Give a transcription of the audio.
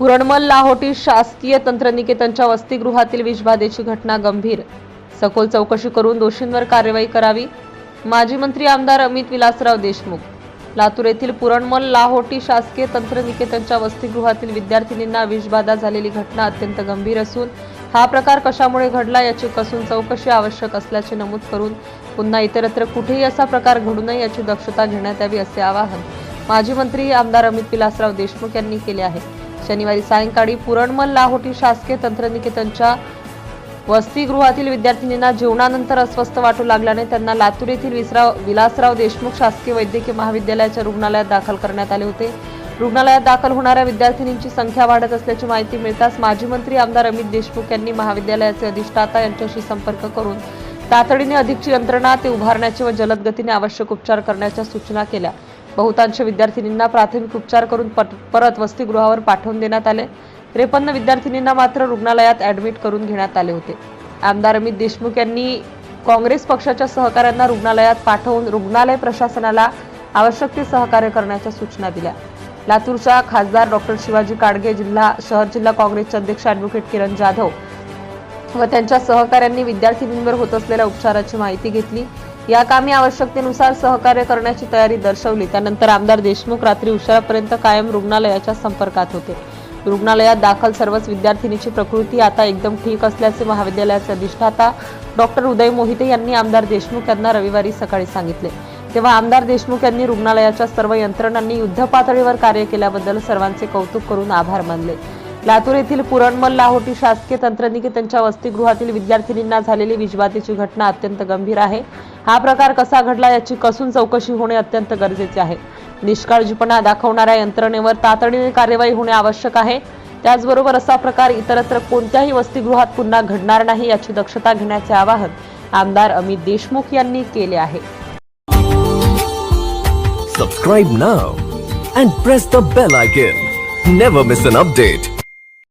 पुरणमल लाहोटी शासकीय तंत्रनिकेतनच्या वसतिगृहातील विषबाधेची घटना गंभीर. सखोल चौकशी करून दोषींवर कार्यवाही करावी माजी मंत्री आमदार अमित विलासराव देशमुख. लातूर येथील पुरणमल लाहोटी शासकीय तंत्रनिकेतनच्या वसतिगृहातील विद्यार्थिनींना विषबाधा झालेली घटना अत्यंत गंभीर असून हा प्रकार कशामुळे घडला याची कसून चौकशी आवश्यक असल्याचे नमूद करून पुन्हा इतरत्र कुठेही असा प्रकार घडू नये याची दक्षता घेण्यात यावी असे आवाहन माजी मंत्री आमदार अमित विलासराव देशमुख यांनी केले आहे. शनिवारी सायंकाळी पुरणमल लाहोटी शासकीय तंत्रनिकेतनच्या वसतिगृहातील विद्यार्थिनींना जेवणानंतर अस्वस्थ वाटू लागल्याने त्यांना लातूर येथील विसराव विलासराव देशमुख शासकीय वैद्यकीय महाविद्यालयाच्या रुग्णालयात दाखल करण्यात आले होते. रुग्णालयात दाखल होणाऱ्या विद्यार्थिनींची संख्या वाढत असल्याची माहिती मिळताच माजी मंत्री आमदार अमित देशमुख यांनी महाविद्यालयाचे अधिष्ठाता यांच्याशी संपर्क करून तातडीने अधिकची यंत्रणा ते उभारण्याची व जलद गतीने आवश्यक उपचार करण्याच्या सूचना केल्या. बहुतांश विद्यार्थिनींना प्राथमिक उपचार करून परत वसतिगृहावर पाठवून देण्यात आले. त्रेपन्न विद्यार्थिनींना मात्र रुग्णालयात ऍडमिट करून घेण्यात आले होते. आमदार अमित देशमुख यांनी काँग्रेस पक्षाच्या सहकाऱ्यांना रुग्णालयात पाठवून रुग्णालय प्रशासनाला आवश्यक ते सहकार्य करण्याच्या सूचना दिल्या. लातूरच्या खासदार डॉक्टर शिवाजी काडगे जिल्हा शहर जिल्हा काँग्रेसचे अध्यक्ष ॲडव्होकेट किरण जाधव व त्यांच्या सहकाऱ्यांनी विद्यार्थिनींवर होत असलेल्या उपचाराची माहिती घेतली. या कामी आवश्यकतेनुसार सहकार्य करण्याची तयारी दर्शवली. त्यानंतर आमदार देशमुख रात्री उशिरापर्यंत कायम रुग्णालयाच्या संपर्कात होते. रुग्णालयात दाखल सर्वच विद्यार्थिनीची प्रकृती आता एकदम ठीक असल्याचे महाविद्यालयाचे अधिष्ठाता डॉक्टर उदय मोहिते यांनी आमदार देशमुख यांना रविवारी सकाळी सांगितले. तेव्हा आमदार देशमुख यांनी रुग्णालयाच्या सर्व यंत्रणांनी युद्ध पातळीवर कार्य केल्याबद्दल सर्वांचे कौतुक करून आभार मानले. लातूर येथील पुरणमल लाहोटी शासकीय तंत्रनिकेतनच्या वसतिगृहातील विद्यार्थिनींना झालेली विजवातीची घटना अत्यंत गंभीर आहे. हा प्रकार कसा घडला याची कसून चौकशी होणे अत्यंत गरजेचे आहे. निष्काळजीपणा दाखवणाऱ्या यंत्रणेवर तातडीने कार्यवाही होणे आवश्यक आहे. त्याचबरोबर असा प्रकार इतरत्र कोणत्याही वसतिगृहात पुन्हा घडणार नाही याची दक्षता घेण्याचे आवाहन आमदार अमित देशमुख यांनी केले आहे. Subscribe now and press the bell icon never miss an update